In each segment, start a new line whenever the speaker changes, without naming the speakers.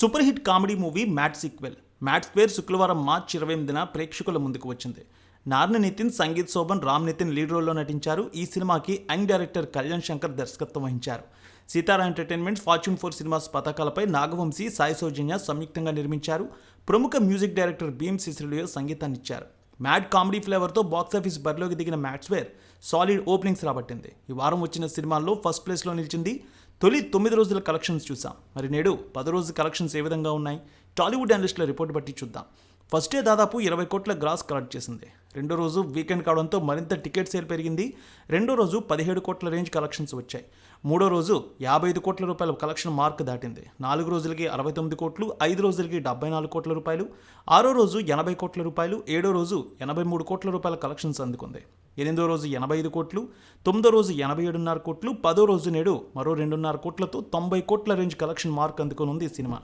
Super hit comedy movie Mad sequel. Mad Square శుక్రవారం మార్చి ఇరవై ఎనిమిదిన ప్రేక్షకుల ముందుకు వచ్చింది. నార్న నితిన్ సంగీత్ శోభన్ రామ్ నితిన్ లీడ్ రోల్లో నటించారు. ఈ సినిమాకి యంగ్ డైరెక్టర్ కళ్యాణ్ శంకర్ దర్శకత్వం వహించారు. Sithara Entertainment Fortune Four Cinemas పతాకాలపై Nagavamsi Sai Soujanya సంయుక్తంగా నిర్మించారు. ప్రముఖ మ్యూజిక్ డైరెక్టర్ భీమ్ సిసిలియో సంగీతాన్ని ఇచ్చారు మ్యాడ్ కామెడీ ఫ్లేవర్తో బాక్సాఫీస్ బరిలోకి దిగిన మ్యాట్స్వేర్ సాలిడ్ ఓపెనింగ్స్ రాబట్టింది. ఈ వారం వచ్చిన సినిమాల్లో ఫస్ట్ ప్లేస్లో నిలిచింది తొలి తొమ్మిది రోజుల కలెక్షన్స్ చూసాం. మరి నేడు పది రోజుల కలెక్షన్స్ ఏ విధంగా ఉన్నాయి? టాలీవుడ్ అనలిస్టుల రిపోర్ట్ బట్టి చూద్దాం. ఫస్ట్ డే దాదాపు ఇరవై కోట్ల గ్రాస్ కలెక్ట్ చేసింది. రెండో రోజు వీకెండ్ కావడంతో మరింత టికెట్ సేల్ పెరిగింది. రెండో రోజు పదిహేడు కోట్ల రేంజ్ కలెక్షన్స్ వచ్చాయి. మూడో రోజు యాభై ఐదు కోట్ల రూపాయల కలెక్షన్ మార్క్ దాటింది. నాలుగు రోజులకి అరవై తొమ్మిది కోట్లు ఐదు రోజులకి డెబ్బై నాలుగు కోట్ల రూపాయలు ఆరో రోజు ఎనభై కోట్ల రూపాయలు ఏడో రోజు ఎనభై మూడు కోట్ల రూపాయల కలెక్షన్స్ అందుకుంది. ఎనిమిదో రోజు ఎనభై ఐదు కోట్లు తొమ్మిదో రోజు ఎనభై ఏడున్నర కోట్లు పదో రోజు నేడు మరో రెండున్నర కోట్లతో తొంభై కోట్ల రేంజ్ కలెక్షన్ మార్క్ అందుకుని ఉంది ఈ సినిమా.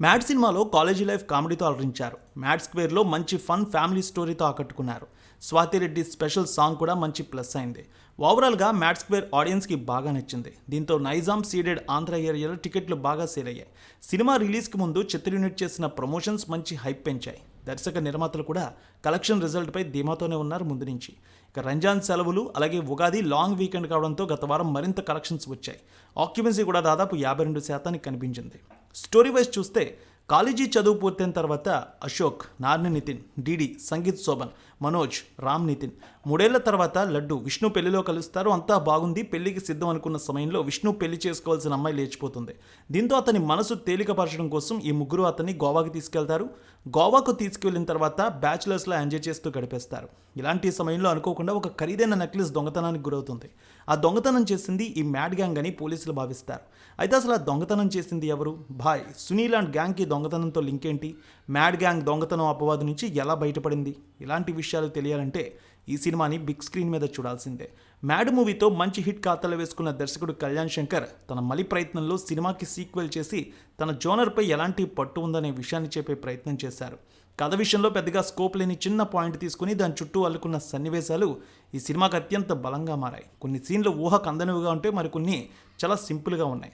మ్యాడ్ సినిమాలో కాలేజీ లైఫ్ కామెడీతో అలరించారు. మ్యాడ్ స్క్వేర్లో మంచి ఫన్ ఫ్యామిలీ స్టోరీతో ఆకట్టుకున్నారు. స్వాతిరెడ్డి స్పెషల్ సాంగ్ కూడా మంచి ప్లస్ అయింది. ఓవరాల్గా మ్యాడ్ స్క్వేర్ ఆడియన్స్కి బాగా నచ్చింది. దీంతో నైజాం సీడెడ్ ఆంధ్ర ఏరియాలో టికెట్లు బాగా సేల్ అయ్యాయి. సినిమా రిలీజ్కి ముందు చిత్ర యూనిట్ చేసిన ప్రమోషన్స్ మంచి హైప్ పెంచాయి. దర్శక నిర్మాతలు కూడా కలెక్షన్ రిజల్ట్పై ధీమాతోనే ఉన్నారు ముందు నుంచి. ఇక రంజాన్ సెలవులు అలాగే ఉగాది లాంగ్ వీకెండ్ కావడంతో గత వారం మరింత కలెక్షన్స్ వచ్చాయి. ఆక్యుపెన్సీ కూడా దాదాపు యాభై రెండు శాతానికి కనిపించింది. స్టోరీ వైజ్ చూస్తే కాలేజీ చదువు పూర్తయిన తర్వాత అశోక్ నార్ని నితిన్ డిడి సంగీత్ శోభన్ మనోజ్ రామ్ నితిన్. మూడేళ్ళ తర్వాత లడ్డు విష్ణు పెళ్ళిలో కలుస్తారు. అంతా బాగుంది. పెళ్ళికి సిద్ధం అనుకున్న సమయంలో విష్ణు పెళ్ళి చేసుకోవాల్సిన అమ్మాయి లేచిపోతుంది. దీంతో అతని మనసు తేలికపరచడం కోసం ఈ ముగ్గురు అతన్ని గోవాకి తీసుకెళ్తారు. గోవాకు తీసుకువెళ్ళిన తర్వాత బ్యాచులర్స్లో ఎంజాయ్ చేస్తూ గడిపేస్తారు. ఇలాంటి సమయంలో అనుకోకుండా ఒక ఖరీదైన నెక్లెస్ దొంగతనానికి గురవుతుంది. ఆ దొంగతనం చేసింది ఈ మ్యాడ్ గ్యాంగ్ అని పోలీసులు భావిస్తారు. అయితే అసలు ఆ దొంగతనం చేసింది ఎవరు? భాయ్ సునీల్ అండ్ గ్యాంగ్కి దొంగ దొంగతనంతో లింక్ ఏంటి? మ్యాడ్ గ్యాంగ్ దొంగతనం అపవాదు నుంచి ఎలా బయటపడింది? ఇలాంటి విషయాలు తెలియాలంటే ఈ సినిమాని బిగ్ స్క్రీన్ మీద చూడాల్సిందే. మ్యాడ్ మూవీతో మంచి హిట్ ఖాతాలో వేసుకున్న దర్శకుడు కళ్యాణ్ శంకర్ తన మలి ప్రయత్నంలో సినిమాకి సీక్వెల్ చేసి తన జోనర్పై ఎలాంటి పట్టు ఉందనే విషయాన్ని చెప్పే ప్రయత్నం చేశారు. కథ విషయంలో పెద్దగా స్కోప్ లేని చిన్న పాయింట్ తీసుకుని దాని చుట్టూ అల్లుకున్న సన్నివేశాలు ఈ సినిమాకి అత్యంత బలంగా మారాయి. కొన్ని సీన్లు ఊహకు అందనివిగా ఉంటే మరికొన్ని చాలా సింపుల్గా ఉన్నాయి.